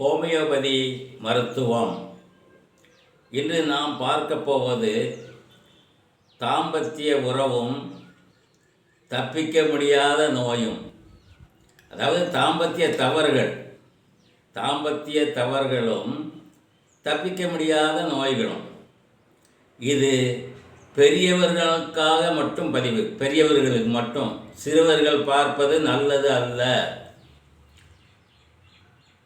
Homeopathy மருத்துவம். இன்று நாம் பார்க்க போவது தாம்பத்திய உறவும் தப்பிக்க முடியாத நோயும். அதாவது தாம்பத்திய தவறுகள் தாம்பத்திய தவறுகளும் தப்பிக்க முடியாத நோய்களும். இது பெரியவர்களுக்காக மட்டும் பதிவு பெரியவர்களுக்கு மட்டும். சிறுவர்கள் பார்ப்பது நல்லது அல்ல.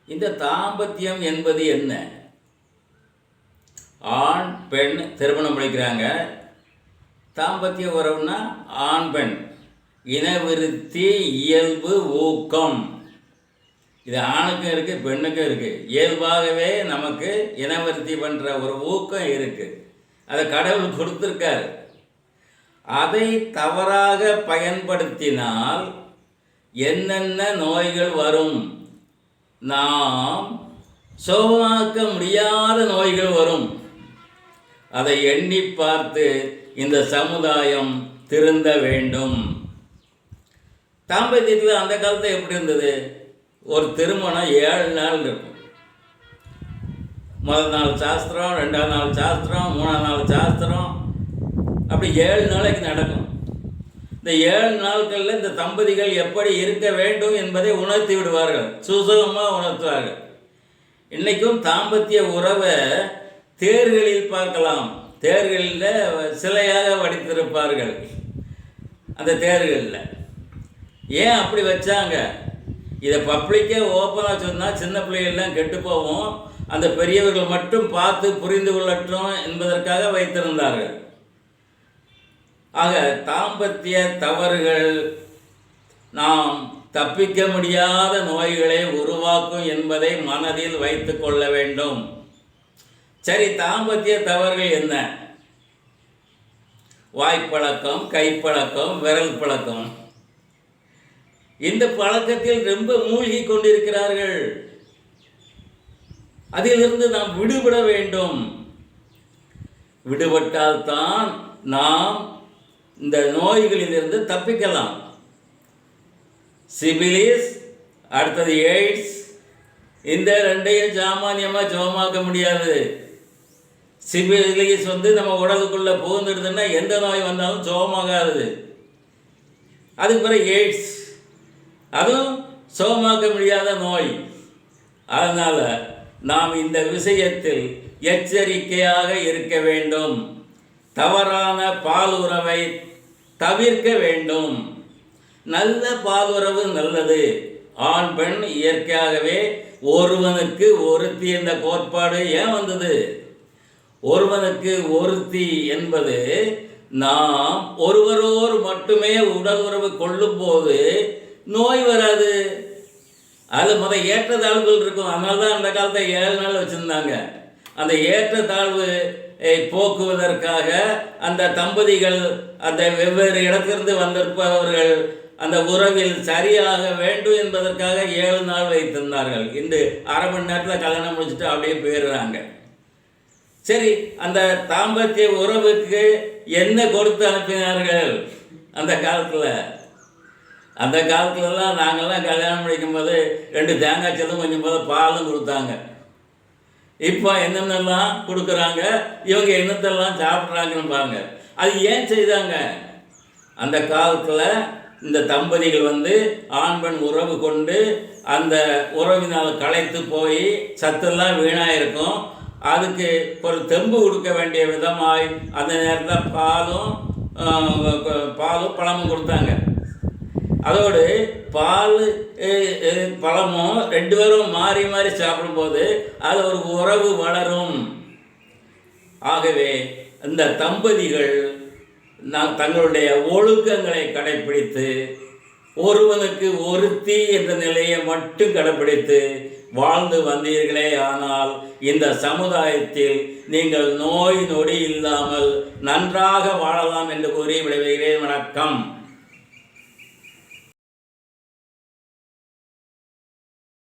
இந்த தாம்பத்தியம் என்பது என்ன? ஆண் பெண் திருமணம் பண்ணிக்கிறாங்க தாம்பத்திய உறவுனா ஆண் பெண். இனவிருத்தி இயல்பு ஊக்கம். இது ஆணுக்கும் இருக்குது பெண்ணுக்கும் இருக்குது இயல்பாகவே நமக்கு இனவிருத்தி பண்ணுற ஒரு ஊக்கம் இருக்குது அதை கடவுள் கொடுத்துருக்காரு. அதை தவறாக பயன்படுத்தினால் என்னென்ன நோய்கள் வரும்? நாம் சோகமாக்க முடியாத நோய்கள் வரும். அதை எண்ணி பார்த்து இந்த சமுதாயம் திருந்த வேண்டும். தாம்பத்தியத்தில் அந்த காலத்தில் எப்படி இருந்தது? ஒரு திருமணம் ஏழு நாள் இருக்கும். முதல் நாள் சாஸ்திரம் ரெண்டாவது நாள் சாஸ்திரம் மூணாவது நாள் சாஸ்திரம். அப்படி ஏழு நாளைக்கு நடக்கும். இந்த ஏழு நாட்களில் இந்த தம்பதிகள் எப்படி இருக்க வேண்டும் என்பதை உணர்த்தி விடுவார்கள். சுசுகமாக உணர்த்துவார்கள். இன்றைக்கும் தாம்பத்திய உறவை தேர்களில் பார்க்கலாம். தேர்களில் சிலையாக வடித்திருப்பார்கள் அந்த தேர்களில். ஏன் அப்படி வச்சாங்க? இதை பப்ளிக்கே ஓப்பனாக சொன்னால் சின்ன பிள்ளைகள்லாம் கெட்டு போவோம் அந்த பெரியவர்கள் மட்டும் பார்த்து புரிந்து கொள்ளட்டும் என்பதற்காக வைத்திருந்தார்கள். ஆக தாம்பத்திய தவறுகள் நாம் தப்பிக்க முடியாத நோய்களை உருவாக்கும் என்பதை மனதில் வைத்து கொள்ள வேண்டும். சரி தாம்பத்திய தவறுகள் என்ன? வாய்ப்பழக்கம் கைப்பழக்கம் விரல் பழக்கம். இந்த பழக்கத்தில் ரொம்ப மூழ்கி கொண்டிருக்கிறார்கள். அதிலிருந்து நாம் விடுபட வேண்டும். விடுபட்டால்தான் நாம் இந்த நோய்களிலிருந்து தப்பிக்கலாம். சிபிலிஸ் அடுத்தது எய்ட்ஸ் இந்த ரெண்டையும் சாமானியமாக சுகமாக்க முடியாது. சிபிலிஸ் வந்து நம்ம உடலுக்குள்ளே புகுந்துடுதுன்னா எந்த நோய் வந்தாலும் சுகமாகாது அதுக்கு பிறகு எய்ட்ஸ் அதுவும் சுகமாக்க முடியாத நோய். அதனால் நாம் இந்த விஷயத்தில் எச்சரிக்கையாக இருக்க வேண்டும். தவறான பால் உறவை தவிர்க்க வேண்டும். நல்ல பால் உறவு நல்லது. ஆண் பெண் இயற்கையாகவே ஒருவனுக்கு ஒருத்தி என்ற கோட்பாடு ஏன் வந்தது? ஒருவனுக்கு ஒருத்தி என்பது நாம் ஒருவரோர் மட்டுமே உடல் உறவு கொள்ளும்போது நோய் வராது. அது முத ஏற்றத்தாழ்வுகள் இருக்கும். அதனால தான் அந்த காலத்தை ஏழு நாள் வச்சுருந்தாங்க. அந்த ஏற்றத்தாழ்வு போக்குவதற்காக அந்த தம்பதிகள் அந்த வெவ்வேறு இடத்திலிருந்து வந்திருப்பவர்கள் அந்த உறவில் சரியாக வேண்டும் என்பதற்காக ஏழு நாள் வைத்திருந்தார்கள். இன்று அரை மணி நேரத்தில் கல்யாணம் முடிச்சுட்டு அப்படியே போயிடுறாங்க. சரி அந்த தாம்பத்திய உறவுக்கு என்ன கொடுத்து அனுப்பினார்கள்? அந்த காலத்தில் அந்த காலத்துலலாம் நாங்கள்லாம் கல்யாணம் முடிக்கும் போது ரெண்டு தேங்காய் செல்லும் கொஞ்சம் போது பாலும் கொடுத்தாங்க. இப்போ என்னென்னலாம் கொடுக்குறாங்க? இவங்க என்னத்தெல்லாம் சாப்பிட்றாங்கன்னு பாருங்க. அது ஏன் செய்தாங்க? அந்த காலத்தில் இந்த தம்பதிகள் வந்து ஆண் பெண் உறவு கொண்டு அந்த உறவினால் களைத்து போய் சத்தெல்லாம் வீணாக இருக்கும் அதுக்கு ஒரு தெம்பு கொடுக்க வேண்டிய விதமாய் அந்த நேரத்தில் பாலும் பாலும் பழமும் கொடுத்தாங்க. அதோடு பால் பழமும் ரெண்டு பேரும் மாறி மாறி சாப்பிடும்போது அது ஒரு உறவு வளரும். ஆகவே இந்த தம்பதிகள் நான் தங்களுடைய ஒழுக்கங்களை கடைப்பிடித்து ஒருவனுக்கு ஒருத்தி என்ற நிலையை மட்டும் கடைப்பிடித்து வாழ்ந்து வந்தீர்களே ஆனால் இந்த சமுதாயத்தில் நீங்கள் நோய் நொடி இல்லாமல் நன்றாக வாழலாம் என்று கூறி விளைவுகிறேன் வணக்கம்.